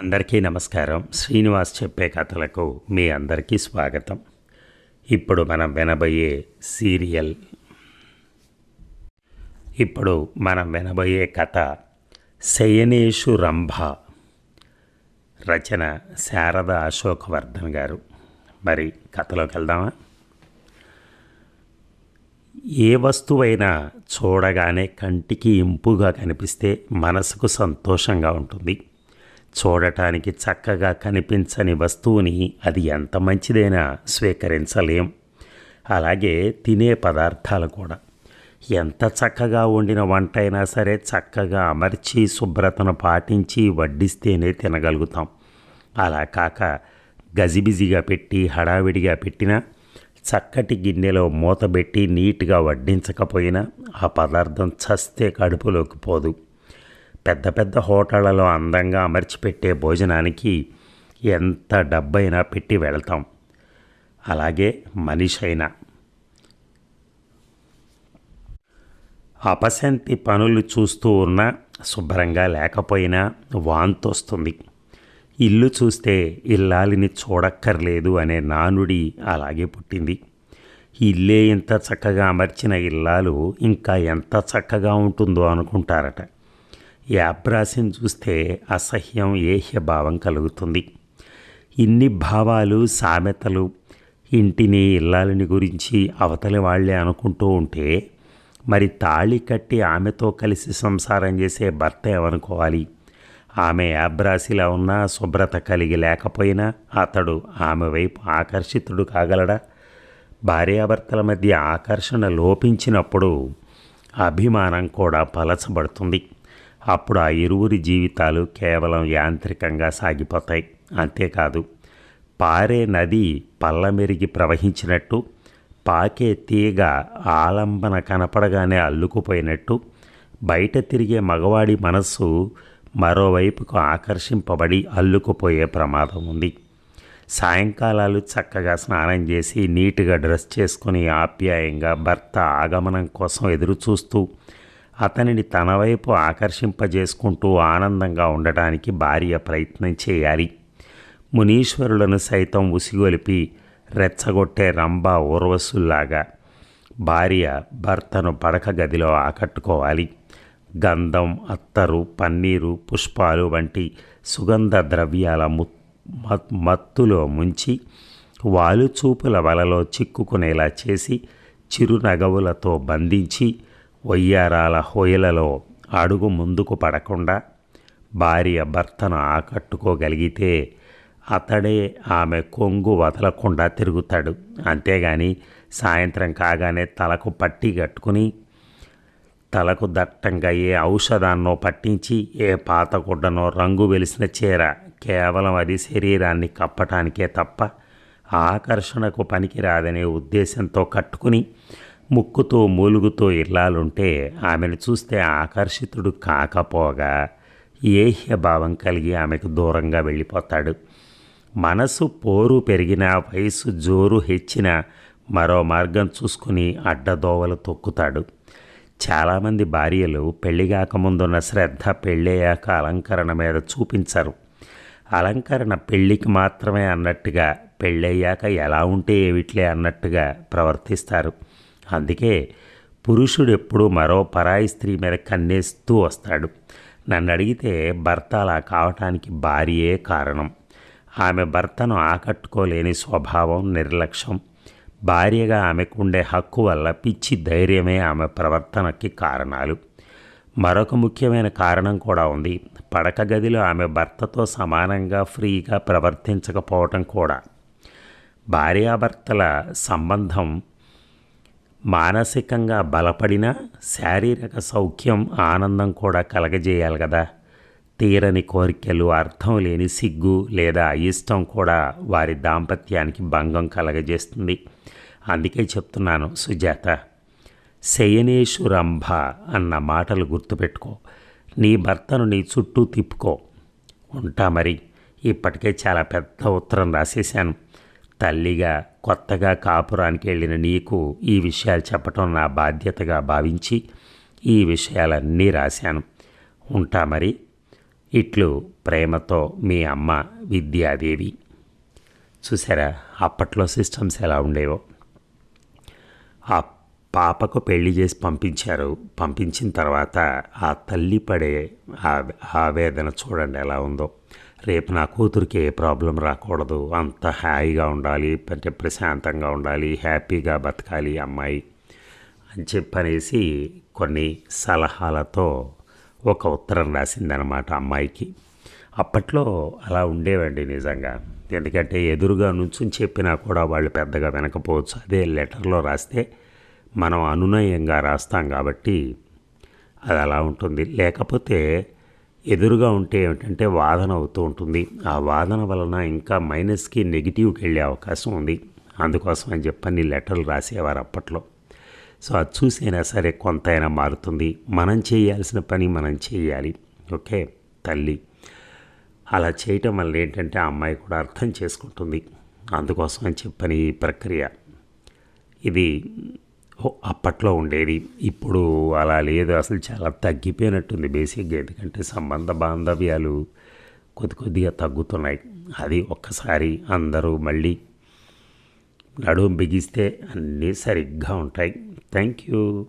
అందరికీ నమస్కారం. శ్రీనివాస్ చెప్పే కథలకు మీ అందరికీ స్వాగతం. ఇప్పుడు మనం వినబోయే సీరియల్. ఇప్పుడు మనం వినబోయే కథ శయనేషు రంభ. రచన శారద అశోకవర్ధన్ గారు. మరి కథలోకి వెళ్దామా? ఏ వస్తువైనా చూడగానే కంటికి ఇంపుగా కనిపిస్తే మనసుకు సంతోషంగా ఉంటుంది. చూడటానికి చక్కగా కనిపించని వస్తువుని అది ఎంత మంచిదైనా స్వీకరించలేం. అలాగే తినే పదార్థాలు కూడా. ఎంత చక్కగా వండిన వంట అయినా సరే చక్కగా అమర్చి శుభ్రతను పాటించి వడ్డిస్తేనే తినగలుగుతాం. అలా కాక గజిబిజిగా పెట్టి హడావిడిగా పెట్టినా చక్కటి గిన్నెలో మూతబెట్టి నీట్గా వడ్డించకపోయినా ఆ పదార్థం చస్తే కడుపులోకి పోదు. పెద్ద పెద్ద హోటళ్ళలో అందంగా అమర్చిపెట్టే భోజనానికి ఎంత డబ్బైనా పెట్టి వెళ్తాం. అలాగే మనిషి అయినా అపశంతి పనులు చూస్తూ ఉన్నా శుభ్రంగా లేకపోయినా వాంతొస్తుంది. ఇల్లు చూస్తే ఇల్లాలిని చూడక్కర్లేదు అనే నానుడి అలాగే పుట్టింది. ఇల్లే ఇంత చక్కగా అమర్చిన ఇల్లాలు ఇంకా ఎంత చక్కగా ఉంటుందో అనుకుంటారట. యాబ్రాసిని చూస్తే అసహ్యం ఏహ్య భావం కలుగుతుంది. ఇన్ని భావాలు సామెతలు ఇంటిని ఇల్లాలని గురించి అవతలి వాళ్ళే అనుకుంటూ ఉంటే మరి తాళి కట్టి ఆమెతో కలిసి సంసారం చేసే భర్త ఏమనుకోవాలి ఆమె యాబ్రాసిలా ఉన్నా శుభ్రత కలిగి లేకపోయినా అతడు ఆమె వైపు ఆకర్షితుడు కాగలడా? భార్యాభర్తల మధ్య ఆకర్షణ లోపించినప్పుడు అభిమానం కూడా పలచబడుతుంది. అప్పుడు ఆ ఇరువురి జీవితాలు కేవలం యాంత్రికంగా సాగిపోతాయి. అంతేకాదు పారే నది పల్లమెరిగి ప్రవహించినట్టు పాకే తీగ ఆలంబన కనపడగానే అల్లుకుపోయినట్టు బయట తిరిగే మగవాడి మనస్సు మరోవైపుకు ఆకర్షింపబడి అల్లుకుపోయే ప్రమాదం ఉంది. సాయంకాలాలు చక్కగా స్నానం చేసి నీట్గా డ్రెస్ చేసుకుని ఆప్యాయంగా భర్త ఆగమనం కోసం ఎదురు చూస్తూ అతనిని తన వైపు ఆకర్షింపజేసుకుంటూ ఆనందంగా ఉండటానికి భార్య ప్రయత్నం చేయాలి. మునీశ్వరులను సైతం ఉసిగొలిపి రెచ్చగొట్టే రంభ ఊర్వశుల్లాగా భార్య భర్తను పడక గదిలో ఆకట్టుకోవాలి. గంధం అత్తరు పన్నీరు పుష్పాలు వంటి సుగంధ ద్రవ్యాల మత్తులో ముంచి వాలుచూపుల వలలో చిక్కుకునేలా చేసి చిరునగవులతో బంధించి వయ్యారాల హోయలలో అడుగు ముందుకు పడకుండా భార్య భర్తను ఆకట్టుకోగలిగితే అతడే ఆమె కొంగు వదలకుండా తిరుగుతాడు. అంతేగాని సాయంత్రం కాగానే తలకు పట్టి కట్టుకుని తలకు దట్టంగా ఏ ఔషధాన్నో పట్టించి ఏ పాత గుడ్డనో రంగు వెలిసిన చీర కేవలం అది శరీరాన్ని కప్పటానికే తప్ప ఆకర్షణకు పనికిరాదనే ఉద్దేశంతో కట్టుకుని ముక్కుతో మూలుగుతో ఇల్లాలుంటే ఆమెను చూస్తే ఆకర్షితుడు కాకపోగా ఏహ్య భావం కలిగి ఆమెకు దూరంగా వెళ్ళిపోతాడు. మనసు పోరు పెరిగినా వయసు జోరు హెచ్చిన మరో మార్గం చూసుకుని అడ్డదోవలు తొక్కుతాడు. చాలామంది భార్యలు పెళ్ళిగాకముందున్న శ్రద్ధ పెళ్ళయ్యాక అలంకరణ మీద చూపించరు. అలంకరణ పెళ్ళికి మాత్రమే అన్నట్టుగా పెళ్ళయ్యాక ఎలా ఉంటే ఏమిట్లే అన్నట్టుగా ప్రవర్తిస్తారు. అందుకే పురుషుడు ఎప్పుడూ మరో పరాయి స్త్రీ మీద కన్నేస్తూ వస్తాడు. నన్ను అడిగితే భర్త అలా కావటానికి భార్యే కారణం. ఆమె భర్తను ఆకట్టుకోలేని స్వభావం నిర్లక్ష్యం. భార్యగా ఆమెకు ఉండే హక్కు వల్ల పిచ్చి ధైర్యమే ఆమె ప్రవర్తనకి కారణాలు. మరొక ముఖ్యమైన కారణం కూడా ఉంది. పడక గదిలో ఆమె భర్తతో సమానంగా ఫ్రీగా ప్రవర్తించకపోవటం కూడా. భార్యాభర్తల సంబంధం మానసికంగా బలపడిన శారీరక సౌఖ్యం ఆనందం కూడా కలగజేయాలి కదా. తీరని కోరికలు అర్థం లేని సిగ్గు లేదా అయిష్టం కూడా వారి దాంపత్యానికి భంగం కలగజేస్తుంది. అందుకే చెప్తున్నాను సుజాత శయనేషు రంభ అన్న మాటలు గుర్తుపెట్టుకో. నీ భర్తను నీ చుట్టూ తిప్పుకో. ఉంటా మరి. ఇప్పటికే చాలా పెద్ద ఉత్తరం రాసేశాను. తల్లిగా కొత్తగా కాపురానికి వెళ్ళిన నీకు ఈ విషయాలు చెప్పటం నా బాధ్యతగా భావించి ఈ విషయాలన్నీ రాశాను. ఉంటా మరి. ఇట్లు ప్రేమతో మీ అమ్మ విద్యాదేవి. చూసారా అప్పట్లో సిస్టమ్స్ ఎలా ఉండేవో. ఆ పాపకు పెళ్ళి చేసి పంపించారు. పంపించిన తర్వాత ఆ తల్లి పడే ఆవేదన చూడండి ఎలా ఉందో. రేపు నా కూతురికి ఏ ప్రాబ్లం రాకూడదు. అంత హాయిగా ఉండాలి అంటే ప్రశాంతంగా ఉండాలి హ్యాపీగా బతకాలి అమ్మాయి అని చెప్పనేసి కొన్ని సలహాలతో ఒక ఉత్తరం రాసిందనమాట అమ్మాయికి. అప్పట్లో అలా ఉండేవండి నిజంగా. ఎందుకంటే ఎదురుగా నుంచి చెప్పినా కూడా వాళ్ళు పెద్దగా వినకపోవచ్చు. అదే లెటర్లో రాస్తే మనం అనునయంగా రాస్తాం కాబట్టి అది అలా ఉంటుంది. లేకపోతే ఎదురుగా ఉంటే ఏమిటంటే వాదన అవుతూ ఉంటుంది. ఆ వాదన వలన ఇంకా మైనస్కి నెగిటివ్కి వెళ్ళే అవకాశం ఉంది. అందుకోసం అని చెప్పని లెటర్లు రాసేవారు అప్పట్లో. సో అది చూసైనా సరే కొంతైనా మారుతుంది. మనం చేయాల్సిన పని మనం చేయాలి. ఓకే? తల్లి. అలా చేయటం వల్ల ఏంటంటే ఆ అమ్మాయి కూడా అర్థం చేసుకుంటుంది. అందుకోసం అని చెప్పని ఈ ప్రక్రియ. ఇది అప్పట్లో ఉండేది. ఇప్పుడు అలా లేదు. అసలు చాలా తగ్గిపోయినట్టుంది బేసిక్గా. ఎందుకంటే సంబంధ బాంధవ్యాలు కొద్ది కొద్దిగా తగ్గుతున్నాయి. అది ఒక్కసారి అందరూ మళ్ళీ నడుము బిగిస్తే అన్నీ సరిగ్గా ఉంటాయి. Thank you.